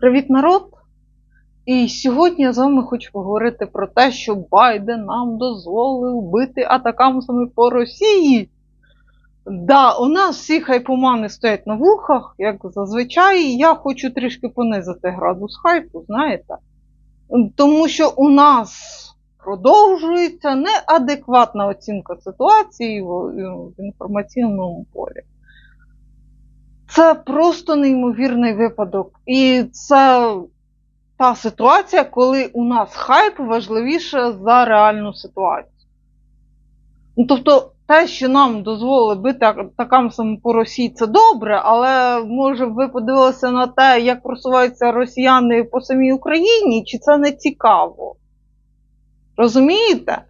Привіт, народ! І сьогодні я з вами хочу поговорити про те, що Байден нам дозволив бити атакамсами по Росії. Да, у нас всі хайпомани стоять на вухах, як зазвичай, і я хочу трішки понизити градус хайпу, знаєте? Тому що у нас продовжується неадекватна оцінка ситуації в, в інформаційному полі. Це просто неймовірний випадок. І це та ситуація, коли у нас хайп важливіше за реальну ситуацію. Ну, тобто, те, що нам дозволили бити атакамсами по Росії, це добре, але може ви подивилися на те, як просуваються росіяни по самій Україні, чи це не цікаво? Розумієте?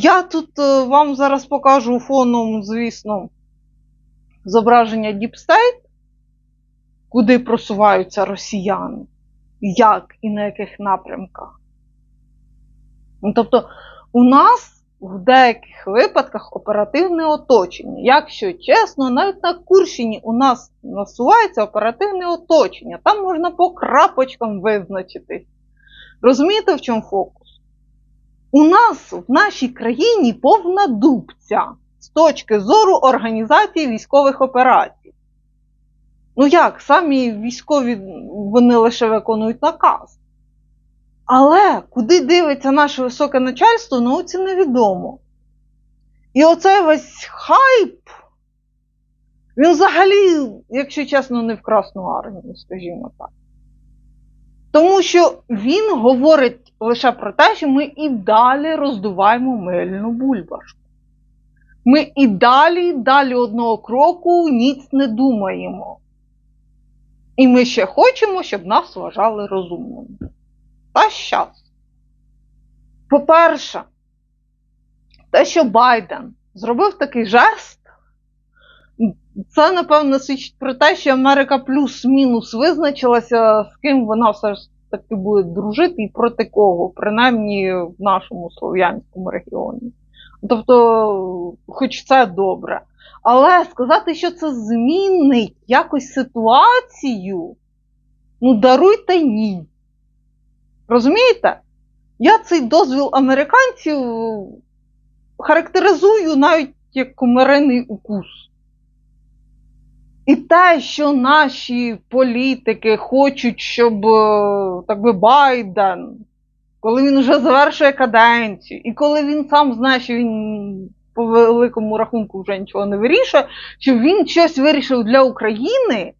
Я тут е, вам зараз покажу фоном, звісно, зображення State, куди просуваються росіяни, як і на яких напрямках. Ну, Тобто, у нас в деяких випадках оперативне оточення. Якщо чесно, навіть на Курщині у нас насувається оперативне оточення. Там можна по крапочкам визначитись. Розумієте, в чому фокус? У нас в нашій країні повна дубця з точки зору організації військових операцій. Ну як, самі військові вони лише виконують наказ. Але куди дивиться наше високе начальство, науці невідомо. І оцей весь хайп, він взагалі, якщо чесно, не в Красну армію, скажімо так. Тому що він говорить лише про те, що ми і далі роздуваємо мильну бульбашку. Ми і далі, далі одного кроку ніц не думаємо. І ми ще хочемо, щоб нас вважали розумними. Та щас. По-перше, те, що Байден зробив такий жест, це, напевно, свідчить про те, що Америка плюс-мінус визначилася, з ким вона все ж таки буде дружити і проти кого, принаймні в нашому слов'янському регіоні. Тобто, хоч це добре. Але сказати, що це змінить якось ситуацію, ну даруйте ні. Розумієте? Я цей дозвіл американців характеризую навіть як комариний укус. І те, що наші політики хочуть, щоб так би Байден, коли він вже завершує каденцію, і коли він сам знає, що він по великому рахунку вже нічого не вирішує, що він щось вирішив для України.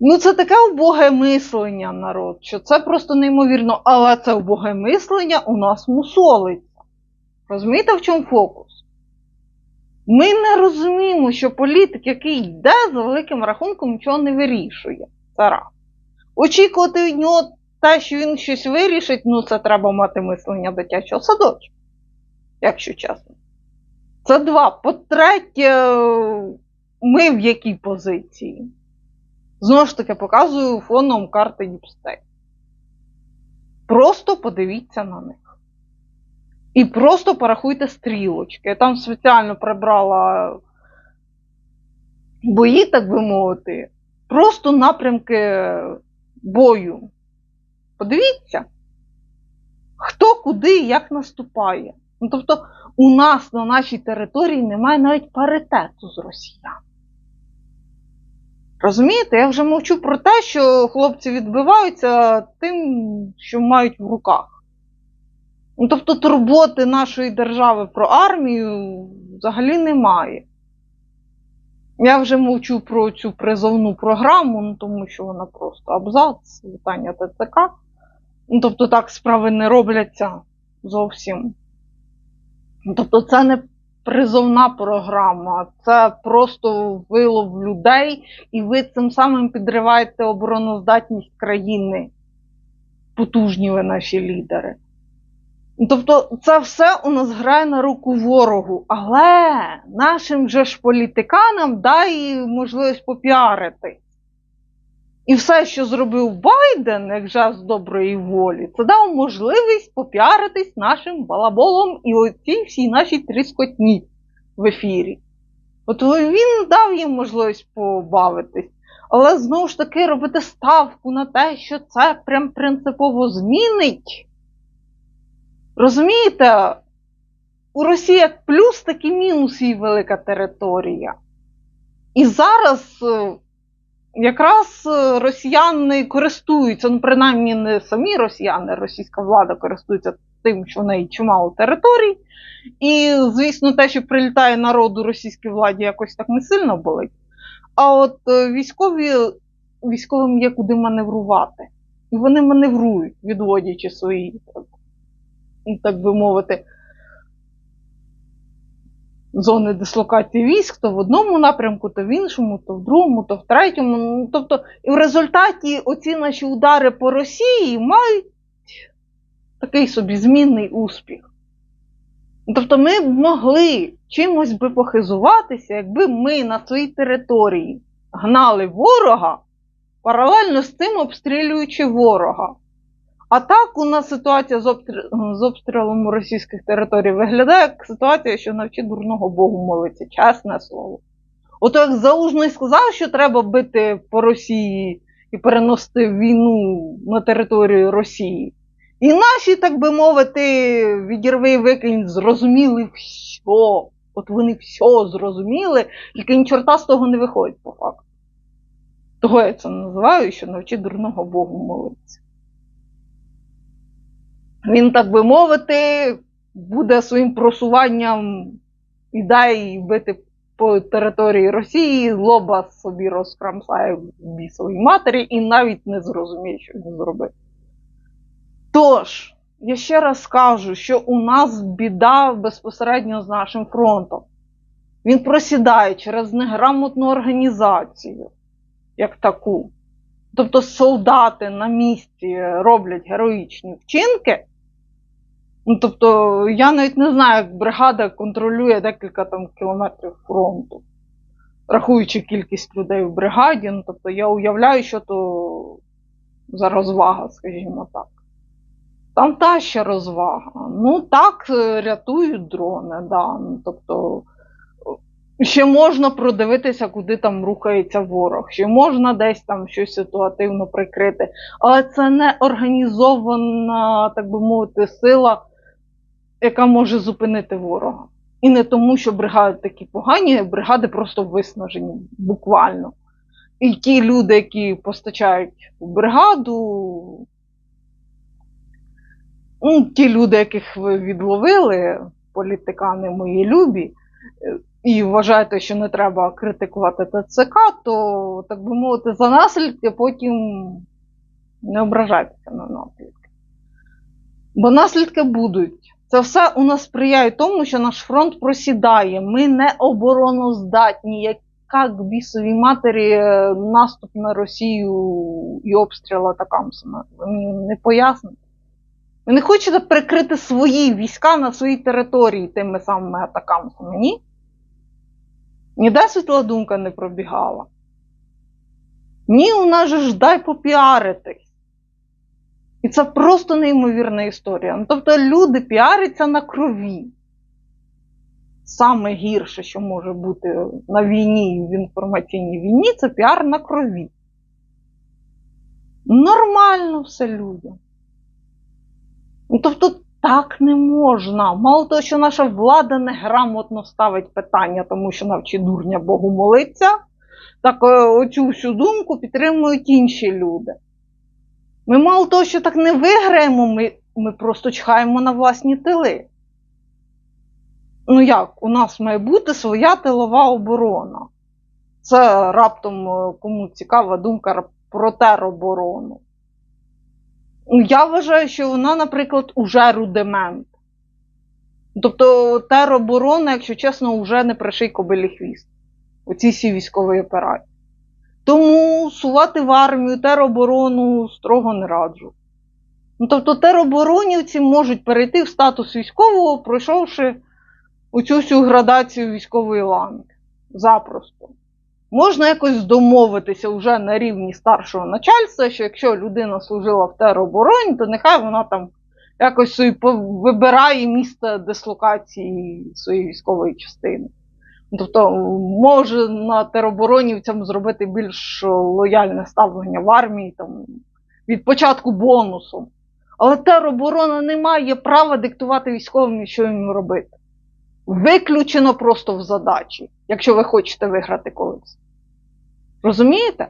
Ну, це таке убоге мислення, народ, що це просто неймовірно, але це убоге мислення у нас мусолиться. Розумієте, в чому фокус? Ми не розуміємо, що політик, який йде, за великим рахунком нічого не вирішує. Це раз. Очікувати від нього те, що він щось вирішить, ну це треба мати мислення дитячого садочка, якщо чесно. Це два. По-третє, ми в якій позиції? Знову ж таки, показую фоном карти Діпстей. Просто подивіться на них. І просто порахуйте стрілочки. Я там спеціально прибрала бої, так би мовити. Просто напрямки бою. Подивіться, хто куди і як наступає. Ну, тобто, у нас на нашій території немає навіть паритету з росіян. Розумієте, я вже мовчу про те, що хлопці відбиваються тим, що мають в руках. Ну, Тобто турботи нашої держави про армію взагалі немає. Я вже мовчу про цю призовну програму, ну, тому що вона просто абзац, вітання ТЦК. Ну, Тобто так справи не робляться зовсім. Тобто, це не призовна програма, це просто вилов людей, і ви цим самим підриваєте обороноздатність країни. Потужні ви наші лідери. Тобто, це все у нас грає на руку ворогу, але нашим же ж політиканам дай можливість попіарити. І все, що зробив Байден, як жест доброї волі, це дав можливість попіаритись нашим балаболом і оцій всій нашій тріскотні в ефірі. От він дав їм можливість побавитись. Але знову ж таки робити ставку на те, що це прям принципово змінить. Розумієте, у Росії як плюс, так і мінус її велика територія. І зараз е, якраз е, росіяни користуються, ну принаймні не самі росіяни, російська влада користується тим, що в неї чимало територій. І, звісно, те, що прилітає народу російській владі, якось так не сильно болить. А от е, військові, військовим є куди маневрувати. І вони маневрують, відводячи свої, так, так би мовити, зони дислокації військ, то в одному напрямку, то в іншому, то в другому, то в третьому. Ну, тобто, і в результаті оці наші удари по Росії мають такий собі змінний успіх. Тобто ми б могли чимось би похизуватися, якби ми на своїй території гнали ворога, паралельно з цим обстрілюючи ворога. А так у нас ситуація з, обстріл... з обстрілом російських територій виглядає як ситуація, що навчи дурного Богу молиться, чесне слово. От як Заужний сказав, що треба бити по Росії і переносити війну на територію Росії. І наші, так би мовити, відірви викинь, зрозуміли все. От вони все зрозуміли, тільки ні чорта з того не виходить по факту. Того я це називаю, що навчи дурного Богу молитися. Він, так би мовити, буде своїм просуванням ідей бити по території Росії, лоба собі розкрамсає бісовій матері і навіть не зрозуміє, що він зробив. Тож, я ще раз скажу, що у нас біда безпосередньо з нашим фронтом. Він просідає через неграмотну організацію, як таку. Тобто солдати на місці роблять героїчні вчинки. Ну, Тобто, я навіть не знаю, як бригада контролює декілька там кілометрів фронту, рахуючи кількість людей в бригаді. Ну, тобто я уявляю, що то за розвага, скажімо так. Там та ще розвага. Ну так, е, рятують дрони, да. Ну, тобто ще можна продивитися, куди там рухається ворог, ще можна десь там щось ситуативно прикрити. Але це не організована, так би мовити, сила, яка може зупинити ворога. І не тому, що бригади такі погані, бригади просто виснажені, буквально. І ті люди, які постачають в бригаду, ну, ті люди, яких ви відловили, політикани мої любі, е, і вважаєте, що не треба критикувати ТЦК, то, так би мовити, за наслідки потім не ображайтеся на наслідки. Бо наслідки будуть. Це все у нас сприяє тому, що наш фронт просідає. Ми не обороноздатні. Яка к бісовій матері е, наступ на Росію і обстріл атакамсами? Мені не поясните? Ви не хочете прикрити свої війська на своїй території тими самими атакамсами, ні? Ніде світла думка не пробігала. Ні, у нас же ж дай попіаритись. І це просто неймовірна історія. Ну, тобто люди піаряться на крові. Саме гірше, що може бути на війні і в інформаційній війні, це піар на крові. Нормально все людям. Ну, тобто так не можна. Мало того, що наша влада неграмотно ставить питання, тому що навчи дурня Богу молиться, так е, оцю всю думку підтримують інші люди. Ми мало того, що так не виграємо, ми, ми просто чхаємо на власні тили. Ну як, у нас має бути своя тилова оборона. Це раптом е, кому цікава думка про тероборону. Ну, Я вважаю, що вона, наприклад, уже рудимент. Тобто тероборона, якщо чесно, вже не приший кобилі хвіст у цій військовій операції. Тому сувати в армію тероборону строго не раджу. Ну, Тобто тероборонівці можуть перейти в статус військового, пройшовши оцю всю градацію військової ланки. Запросто. Можна якось домовитися вже на рівні старшого начальства, що якщо людина служила в теробороні, то нехай вона там якось вибирає місце дислокації своєї військової частини. Тобто може на тероборонівцям зробити більш лояльне ставлення в армії там, від початку бонусом. Але тероборона не має права диктувати військовим, що їм робити. Виключено просто в задачі, якщо ви хочете виграти колись. Розумієте?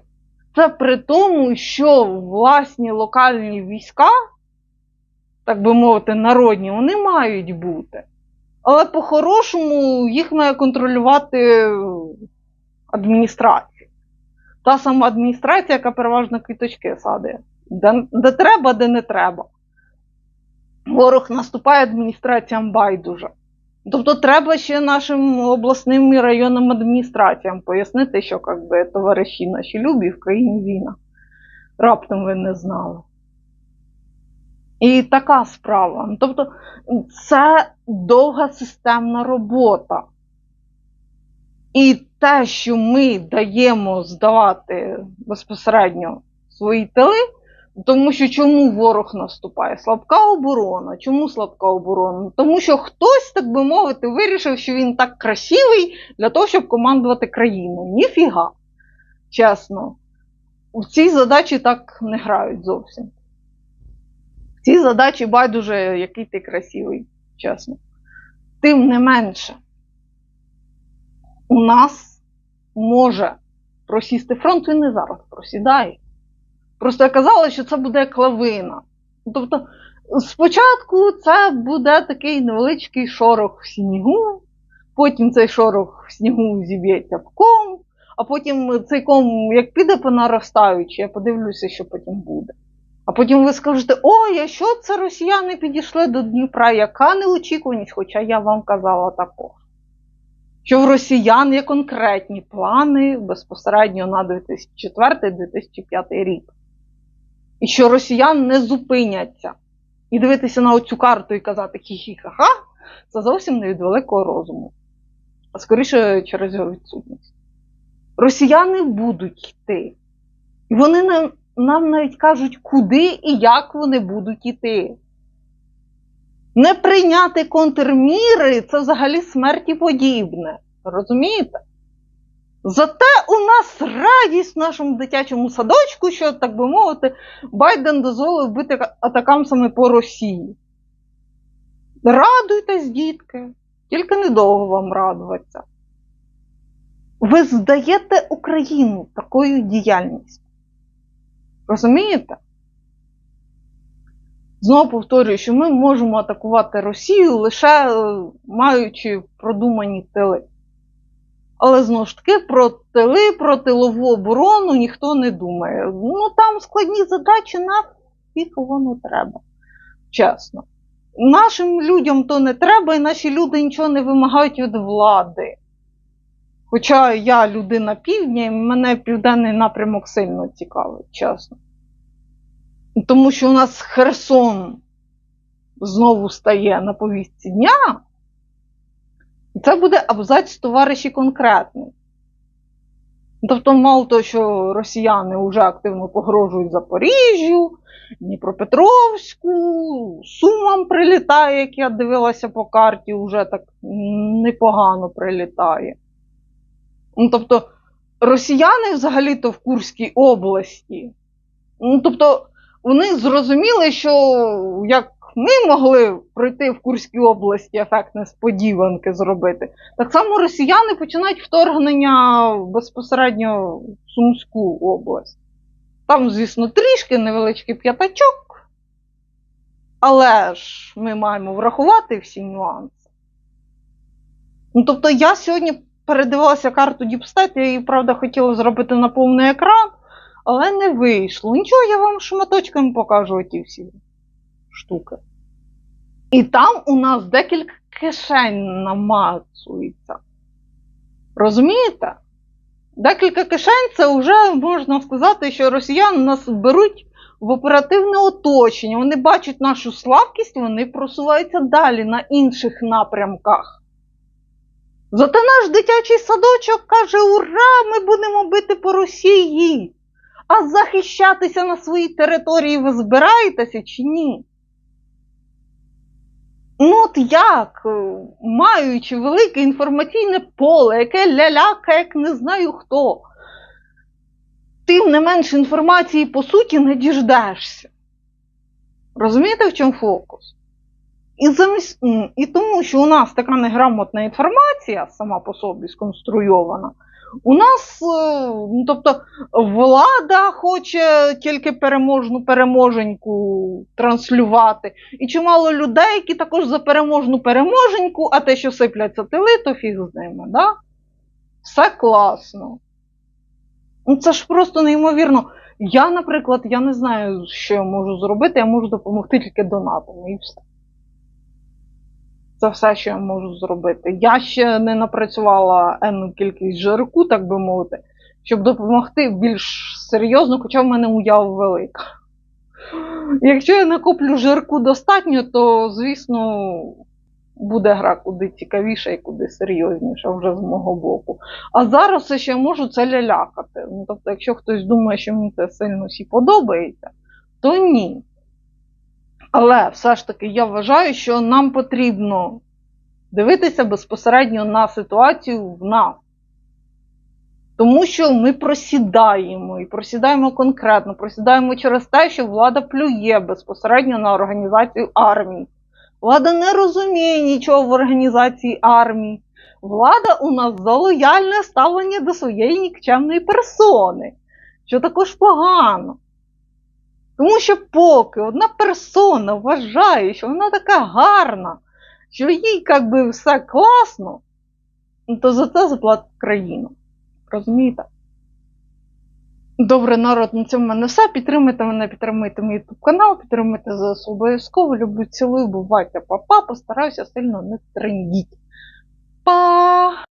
Це при тому, що власні локальні війська, так би мовити, народні, вони мають бути. Але по-хорошому їх має контролювати адміністрація. Та сама адміністрація, яка переважно квіточки садить. Де, де треба, де не треба. Ворог наступає адміністраціям байдуже. Тобто треба ще нашим обласним і районним адміністраціям пояснити, що как би, товариші наші любі в країні війна. Раптом ви не знали. І така справа. Тобто це довга системна робота. І те, що ми даємо здавати безпосередньо свої тили, тому що чому ворог наступає? Слабка оборона. Чому слабка оборона? Тому що хтось, так би мовити, вирішив, що він так красивий для того, щоб командувати країною. Ніфіга. Чесно. В цій задачі так не грають зовсім. В цій задачі байдуже, який ти красивий, чесно. Тим не менше, у нас може просісти фронт, він не зараз просідає. Просто я казала, що це буде клавина. Тобто, спочатку це буде такий невеличкий шорох в снігу, потім цей шорох в снігу зіб'ється в ком, а потім цей ком, як піде по наростаючи, я подивлюся, що потім буде. А потім ви скажете, ой, а що це росіяни підійшли до Дніпра? Яка неочікуваність? Хоча я вам казала також. Що в росіян є конкретні плани безпосередньо на 2004-2005 рік. І що росіян не зупиняться. І дивитися на оцю карту і казати хі-хі-ха-ха, це зовсім не від великого розуму. А скоріше через його відсутність. Росіяни будуть йти. І вони нам, нам навіть кажуть, куди і як вони будуть йти. Не прийняти контрміри це взагалі смерті подібне. Розумієте? Зате у нас радість в нашому дитячому садочку, що, так би мовити, Байден дозволив бити атакамсами по Росії. Радуйтесь, дітки, тільки недовго вам радуватися. Ви здаєте Україну такою діяльністю. Розумієте? Знову повторюю, що ми можемо атакувати Росію лише маючи продумані тили. Але знову ж таки, про тили, про тилову оборону ніхто не думає. Ну там складні задачі нафіг воно треба. Чесно. Нашим людям то не треба, і наші люди нічого не вимагають від влади. Хоча я людина півдня, і мене південний напрямок сильно цікавить, чесно. Тому що у нас Херсон знову стає на повістці дня. І це буде абзац товариші конкретний. Тобто, мало того, що росіяни вже активно погрожують Запоріжжю, Дніпропетровську, Сумам прилітає, як я дивилася по карті, вже так непогано прилітає. Ну, Тобто, росіяни взагалі-то в Курській області. Ну, тобто, вони зрозуміли, що як ми могли пройти в Курській області ефект несподіванки зробити. Так само росіяни починають вторгнення безпосередньо в Сумську область. Там, звісно, трішки невеличкий п'ятачок, але ж ми маємо врахувати всі нюанси. Ну, Тобто, я сьогодні передивилася карту Діпстейт, я її, правда, хотіла зробити на повний екран, але не вийшло. Нічого, я вам шматочками покажу ті всі штуки. І там у нас декілька кишень намацується. Розумієте? Декілька кишень це вже можна сказати, що росіяни нас беруть в оперативне оточення. Вони бачать нашу слабкість, вони просуваються далі на інших напрямках. Зате наш дитячий садочок каже: Ура! Ми будемо бити по Росії! А захищатися на своїй території ви збираєтеся чи ні? Ну, от як, е, маючи велике інформаційне поле, яке ляляка, як не знаю хто, тим не менше інформації по суті не діждешся. Розумієте, в чому фокус? І, замість, і тому, що у нас така неграмотна інформація сама по собі сконструйована, у нас, е, ну, тобто, влада хоче тільки переможну переможеньку транслювати, і чимало людей, які також за переможну переможеньку, а те, що сипляться тили, то фіг з ними. Да? Все класно. Ну, це ж просто неймовірно. Я, наприклад, я не знаю, що я можу зробити, я можу допомогти тільки донатами і все. Це все, що я можу зробити. Я ще не напрацювала енну кількість жирку, так би мовити, щоб допомогти більш серйозно, хоча в мене уява велика. Якщо я накоплю жирку достатньо, то, звісно, буде гра куди цікавіша і куди серйозніша вже з мого боку. А зараз я можу, це лялякати. Ну, тобто, якщо хтось думає, що мені це сильно всі подобається, то ні. Але все ж таки я вважаю, що нам потрібно дивитися безпосередньо на ситуацію в нас. Тому що ми просідаємо і просідаємо конкретно, просідаємо через те, що влада плює безпосередньо на організацію армії. Влада не розуміє нічого в організації армії. Влада у нас за лояльне ставлення до своєї нікчемної персони, що також погано. Тому що поки одна персона вважає, що вона така гарна, що їй як би все класно, ну, то за це заплатить країна. Розумієте? Добре, народ, на цьому в мене все. Підтримуйте мене, підтримуйте мій YouTube канал, підтримуйте ЗСУ обов'язково. Люблю, цілую, бувайте, па-па, постараюся сильно не трендіть. Па!